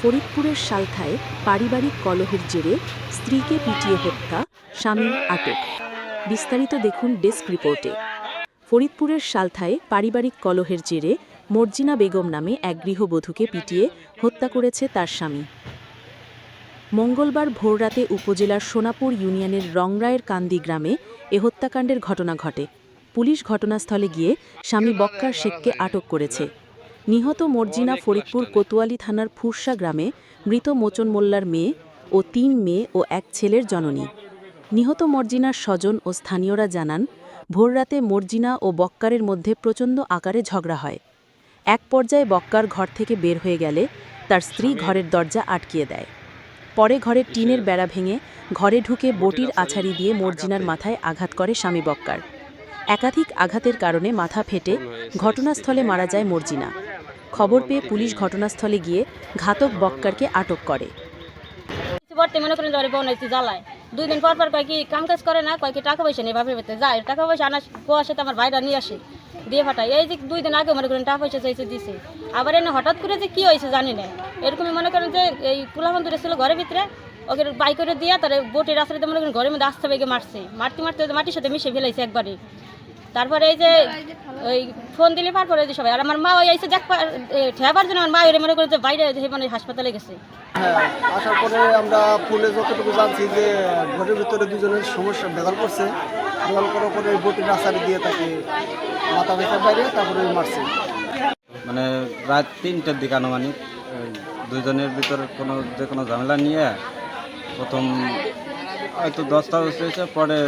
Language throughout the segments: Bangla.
ফরিদপুরের সালথায় পারিবারিক কলহের জেরে স্ত্রীকে পিটিয়ে হত্যা স্বামী আটক। বিস্তারিত দেখুন ডেস্ক রিপোর্টে। ফরিদপুরের সালথায় পারিবারিক কলহের জেরে মর্জিনা বেগম নামে এক গৃহবধূকে পিটিয়ে হত্যা করেছে তার স্বামী। মঙ্গলবার ভোররাতে উপজেলার সোনাপুর ইউনিয়নের রংরায়ের কান্দি গ্রামে এ হত্যাকাণ্ডের ঘটনা ঘটে। পুলিশ ঘটনাস্থলে গিয়ে স্বামী বক্কার শেখকে আটক করেছে। নিহত মর্জিনা ফরিদপুর কোতোয়ালি থানার ফুরসা গ্রামে মৃত মোচন মোল্লার মেয়ে ও তিন মেয়ে ও এক ছেলের জননী। নিহত মর্জিনার স্বজন ও স্থানীয়রা জানান, ভোররাতে মর্জিনা ও বক্কারের মধ্যে প্রচণ্ড আকারে ঝগড়া হয়। এক পর্যায়ে বক্কার ঘর থেকে বের হয়ে গেলে তার স্ত্রী ঘরের দরজা আটকিয়ে দেয়। পরে ঘরের টিনের বেড়া ভেঙে ঘরে ঢুকে বটির আছাড়ি দিয়ে মর্জিনার মাথায় আঘাত করে স্বামী বক্কার। একাধিক আঘাতের কারণে মাথা ফেটে ঘটনাস্থলে মারা যায় মর্জিনা। খবর পেয়ে পুলিশ ঘটনাস্থলে গিয়ে ঘাতক বক্কারকে আটক করে। মনে করেন ধরে বোন এসে জ্বালায়। দুই দিন পর পর কয় কি কাম কাজ করে না, কয় টাকা পয়সা নেই বাপের বাড়িতে যায়। টাকা পয়সা আনা কোয়া সাথে আমার ভাইরা নিয়ে আসে, দিয়ে ফাটায়। এই যে দুই দিন আগে মনে করেন টাকা পয়সা চাইছে, দিছে। আবার এনে হঠাৎ করে যে কি হয়েছে জানি না। এরকমই মনে করেন যে এই কুলাহান দূরে ছিল ঘরের ভিতরে, ওকে বাই করে দিয়ে তারে বোটের রাস্তাতে মনে করেন ঘরের মধ্যে আসতে বেগে মারছে। মারতে মারতে মাটির সাথে মিশে ফেলাইছে একবারে। তারপরে এই যে ওই ফোন দিলে পার যে সবাই। আর আমার মা ওই এসে দেখ ঠেবার জন্য আমার মা ওরে মনে করে যে বাইরে যে মানে হাসপাতালে গেছে। হ্যাঁ আসার পরে আমরা ফোনে যতটুকু জানছি যে ঘরের ভিতরে দুজনের সমস্যা বেগাল করছে বেগাল করার পরে বটির আচারি দিয়ে তাকে মাথা ব্যথার বাইরে তারপরে মারছে। মানে রাত তিনটের দিকে আনুমানিক ওই দুইজনের ভিতরে কোনো যে কোনো ঝামেলা নিয়ে প্রথম হয়তো দশটা হয়েছে পরে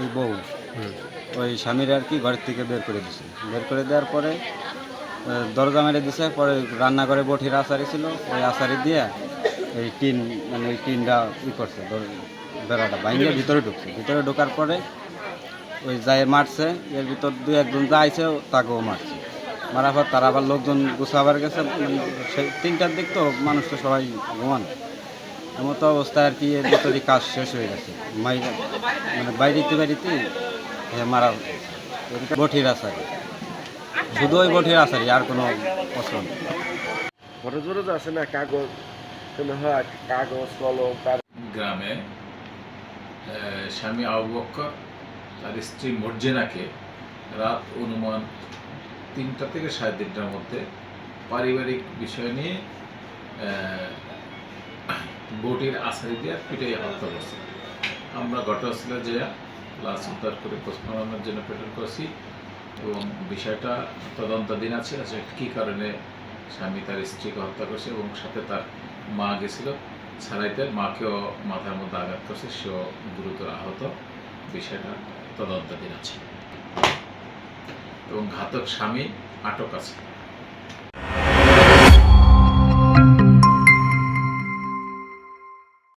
ওই বউ। ওই স্বামীর আর কি ঘরের থেকে বের করে দিছে। বের করে দেওয়ার পরে দরজা মেরে দিছে, পরে রান্নাঘরে বঠির আচারি ছিল। ওই আচারি দিয়ে এই টিন মানে ওই টিনটা ই করছে বেড়াটা বাইরে ভিতরে ঢুকছে। ভিতরে ঢোকার পরে ওই যায় মারছে, এর ভিতর দু একজন যা আইছে, তাকেও মারছে। মারার পর তারা আবার লোকজন গুছাবার গেছে মানে সেই তিনটার দিক তো মানুষ তো সবাই ঘুমান। এমন তো অবস্থায় আর কি এর ভিতরে কাজ শেষ হয়ে গেছে। মাইরা মানে বাইরেতে বাইরেতে হ্যাঁ মারা বঠির আসারি শুধু ওই বঠির আসারি আর কোনো অস্ত্র নেই। ঘরে জোরে আছে না কাগজ কোনো হয় কাগজ কলম তার গ্রামে আহ, স্বামী আবু বক্কর তার স্ত্রী মর্জেনাকে রাত অনুমান তিনটা থেকে সাড়ে তিনটার মধ্যে পারিবারিক বিষয় নিয়ে আহ, বটির আশারি দিয়ে পিটাই হত্যা করছে। আমরা ঘটনাস্থলে যে লাশ উদ্ধার করে পোস্টমর্টমের জন্য প্রেরণ করছি এবং বিষয়টা তদন্তাধীন আছে। যে কী কারণে স্বামী তার স্ত্রীকে হত্যা করছে এবং সাথে তার মা গেছিল? ছাড়াইতে মাকেও মাথার মধ্যে আঘাত করছে, সেও গুরুতর আহত। বিষয়টা তদন্তাধীন আছে। এবং ঘাতক স্বামী আটক আছে।